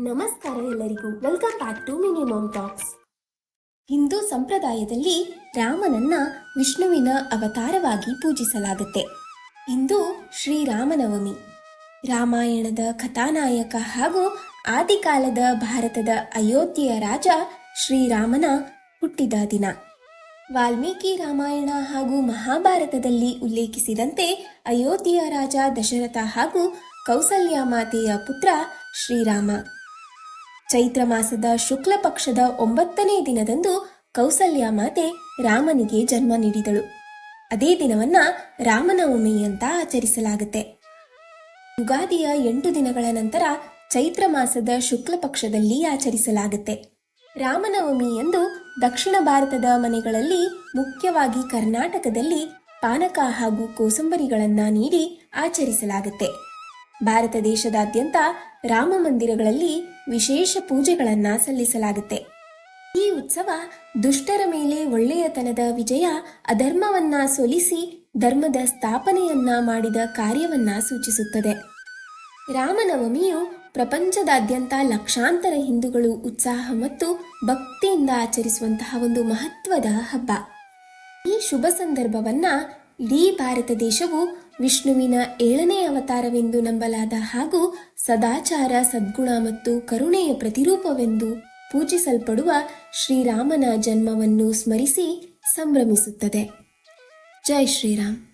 ನಮಸ್ಕಾರ ಎಲ್ಲರಿಗೂ. Welcome back to minimum talks Hindu ಸಂಪ್ರದಾಯದಲ್ಲಿ ರಾಮನನ್ನ ವಿಷ್ಣುವಿನ ಅವತಾರವಾಗಿ ಪೂಜಿಸಲಾಗುತ್ತೆ. ಇಂದು ಶ್ರೀರಾಮನವಮಿ. ರಾಮಾಯಣದ ಕಥಾನಾಯಕ ಹಾಗೂ ಆದಿಕಾಲದ ಭಾರತದ ಅಯೋಧ್ಯೆಯ ರಾಜ ಶ್ರೀರಾಮನ ಹುಟ್ಟಿದ ದಿನ. ವಾಲ್ಮೀಕಿ ರಾಮಾಯಣ ಹಾಗೂ ಮಹಾಭಾರತದಲ್ಲಿ ಉಲ್ಲೇಖಿಸಿದಂತೆ ಅಯೋಧ್ಯೆಯ ರಾಜ ದಶರಥ ಹಾಗೂ ಕೌಸಲ್ಯ ಮಾತೆಯ ಪುತ್ರ ಶ್ರೀರಾಮ. ಚೈತ್ರ ಮಾಸದ ಶುಕ್ಲ ಪಕ್ಷದ ಒಂಬತ್ತನೇ ದಿನದಂದು ಕೌಸಲ್ಯ ಮಾತೆ ರಾಮನಿಗೆ ಜನ್ಮ ನೀಡಿದಳು. ಅದೇ ದಿನವನ್ನ ರಾಮನವಮಿ ಅಂತ ಆಚರಿಸಲಾಗುತ್ತೆ. ಯುಗಾದಿಯ ಎಂಟು ದಿನಗಳ ನಂತರ ಚೈತ್ರ ಮಾಸದ ಶುಕ್ಲ ಪಕ್ಷದಲ್ಲಿ ಆಚರಿಸಲಾಗುತ್ತೆ. ರಾಮನವಮಿ ಎಂದು ದಕ್ಷಿಣ ಭಾರತದ ಮನೆಗಳಲ್ಲಿ ಮುಖ್ಯವಾಗಿ ಕರ್ನಾಟಕದಲ್ಲಿ ಪಾನಕ ಹಾಗೂ ಕೋಸಂಬರಿಗಳನ್ನ ನೀಡಿ ಆಚರಿಸಲಾಗುತ್ತೆ. ಭಾರತ ದೇಶದಾದ್ಯಂತ ರಾಮ ಮಂದಿರಗಳಲ್ಲಿ ವಿಶೇಷ ಪೂಜೆಗಳನ್ನ ಸಲ್ಲಿಸಲಾಗುತ್ತೆ. ಈ ಉತ್ಸವ ದುಷ್ಟರ ಮೇಲೆ ಒಳ್ಳೆಯತನದ ವಿಜಯ ಅಧರ್ಮವನ್ನ ಸೋಲಿಸಿ ಧರ್ಮದ ಸ್ಥಾಪನೆಯನ್ನ ಮಾಡಿದ ಕಾರ್ಯವನ್ನ ಸೂಚಿಸುತ್ತದೆ. ರಾಮನವಮಿಯು ಪ್ರಪಂಚದಾದ್ಯಂತ ಲಕ್ಷಾಂತರ ಹಿಂದೂಗಳು ಉತ್ಸಾಹ ಮತ್ತು ಭಕ್ತಿಯಿಂದ ಆಚರಿಸುವಂತಹ ಒಂದು ಮಹತ್ವದ ಹಬ್ಬ. ಈ ಶುಭ ಸಂದರ್ಭವನ್ನ ಇಡೀ ಭಾರತ ದೇಶವು ವಿಷ್ಣುವಿನ ಏಳನೇ ಅವತಾರವೆಂದು ನಂಬಲಾದ ಹಾಗೂ ಸದಾಚಾರ, ಸದ್ಗುಣ ಮತ್ತು ಕರುಣೆಯ ಪ್ರತಿರೂಪವೆಂದು ಪೂಜಿಸಲ್ಪಡುವ ಶ್ರೀರಾಮನ ಜನ್ಮವನ್ನು ಸ್ಮರಿಸಿ ಸಂಭ್ರಮಿಸುತ್ತದೆ. ಜೈ ಶ್ರೀರಾಮ್.